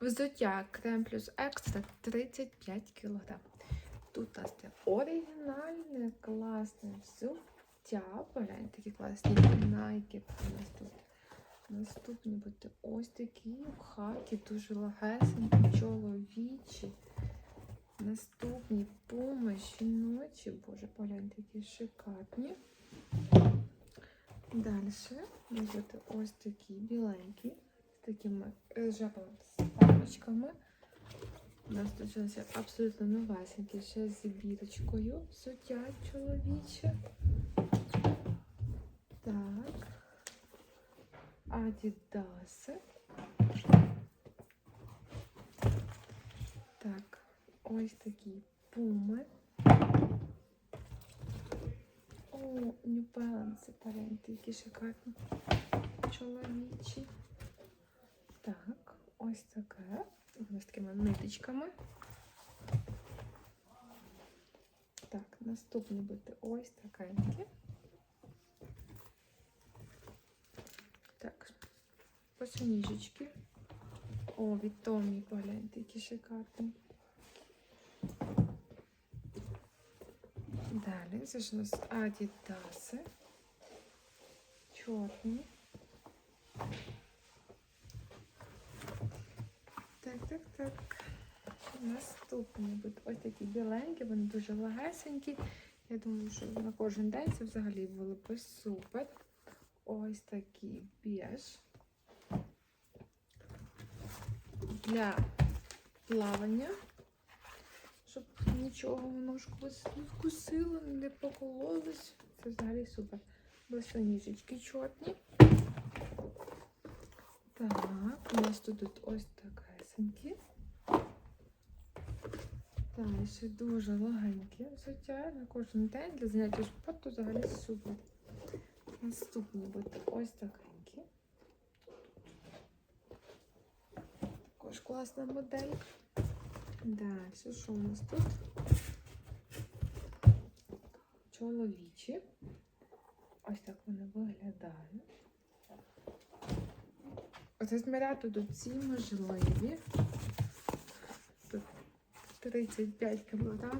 Взуття крем плюс екстра 35 кг. Тут у нас це оригінальне, класне взуття. Погляньте, такі класні найки у нас тут. Наступні будуть ось такі в дуже легесенькі, чоловічі. Наступні пуми жіночі. Боже, погляньте, які шикарні. Далі бути ось такі біленькі, з такими ржавими памочками. У нас тут абсолютно новесеньке, ще з бірочкою взуття чоловіче. Так. Адідаси. Так, ось такі пуми. О, New Balance, погляньте, які шикарні чоловічі. Так, ось таке. Воно з такими ниточками. Так, наступні буде ось такенькі. Так, посоніжечки. О, від Томі, погляньте, які шикарні. Далі, це ж у нас Адідаси. Чорні. Так, так, так. Наступні будуть ось такі біленькі, вони дуже легесенькі. Я думаю, що на кожен день це взагалі було б супер. Ось такі біж. Для плавання, щоб нічого ножку не вкусило, не покололось. Це взагалі супер. Босоніжечки чорні. Так, у нас тут ось такесенькі. Далі ще дуже легенькі взуття на кожен день для заняття спорту взагалі супер. Наступні будуть ось такенькі. Також класна моделька. Далі, що у нас тут? Чоловічі. Ось так вони виглядають. Розміряти тут всі можливі. Тут 35 кг.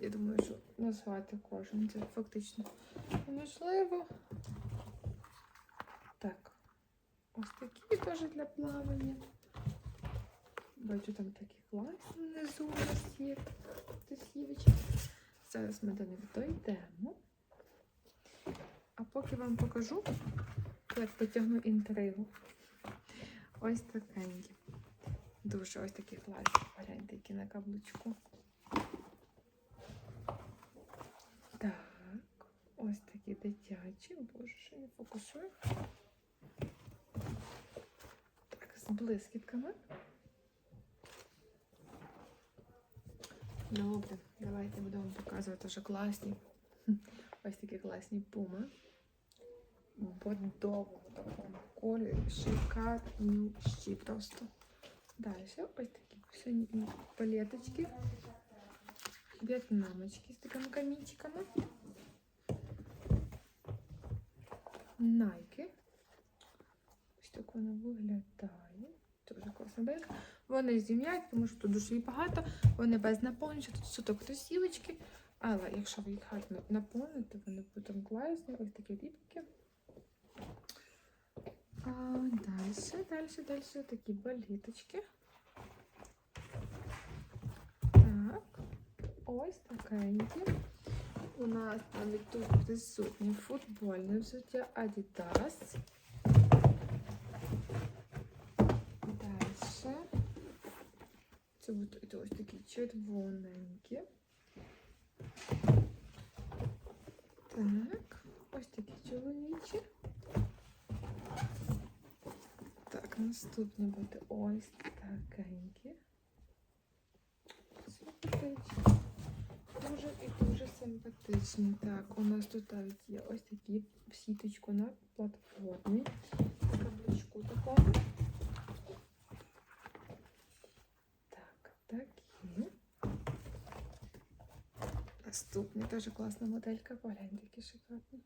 Я думаю, що назвати кожен. Це фактично неможливо. Так. Ось такі теж для плавання. Бачу, там такі класні внизу у нас є тесівочки. Зараз ми до них дійдемо. А поки вам покажу, як потягну інтригу. Ось такенькі. Дуже ось такі класні. Гляньте, які на каблучку. Так, ось такі дитячі. Боже, що не фокусую. Так, з блискітками. Добре, давайте будемо показувати вже класні. Ось такі класні пуми. Бордовому такому кольорі. Шикарнющі просто. Далі ось такі всі палеточки. В'єтнамочки з такими камінчиками. Найки. Ось так воно виглядає. Дуже класна белька. Вони зім'ять, тому що тут дуже багато. Вони без наповнювача, тут суто кросівочки. Але якщо ви їх гарно наповните, вони потім класні. Ось такі рібки. А, далі, далі, далі такі баліточки. Так, ось такенькі. У нас навіть тут присутні футбольне взуття Adidas. Далі. Це будуть ось такі червоненькі. Так, ось такі чоловічі. Наступні буде ось такенькі. Симпатичні. Дуже і дуже симпатичні. Так, у нас тут є ось такі сіточку на платформі. Каблучку такому. Так, такі. Наступний теж класна моделька. Погляньте, які шикарні.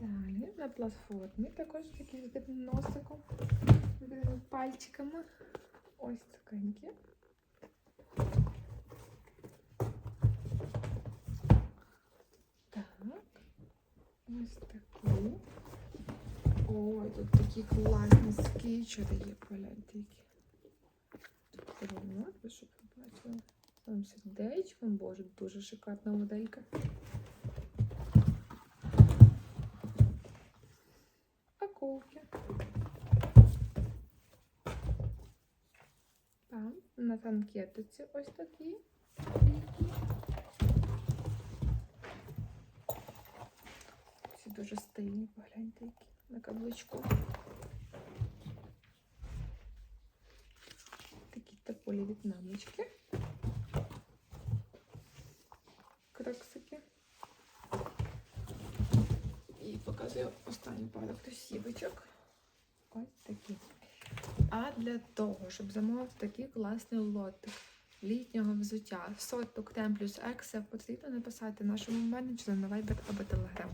Далі на платформі також такі з носиком, пальчиками. Ось такенькі. Так. Ось такі. Ой, тут такі класні скетчери є, погляньте які. Тут коронок, ви що побачили? Там сердечком, боже, дуже шикарна моделька. Акулки. Там на танкетиці ось такі. Всі дуже стильні, погляньте, які на каблучку. Такі тополі в'єтнамочки. Кроксики. І показую останню пару кросівочок. Ось такі. А для того, щоб замовити такий класний лотик літнього взуття соток, темплюс, плюс Ексе, потрібно написати нашому менеджеру на Viber або Telegram.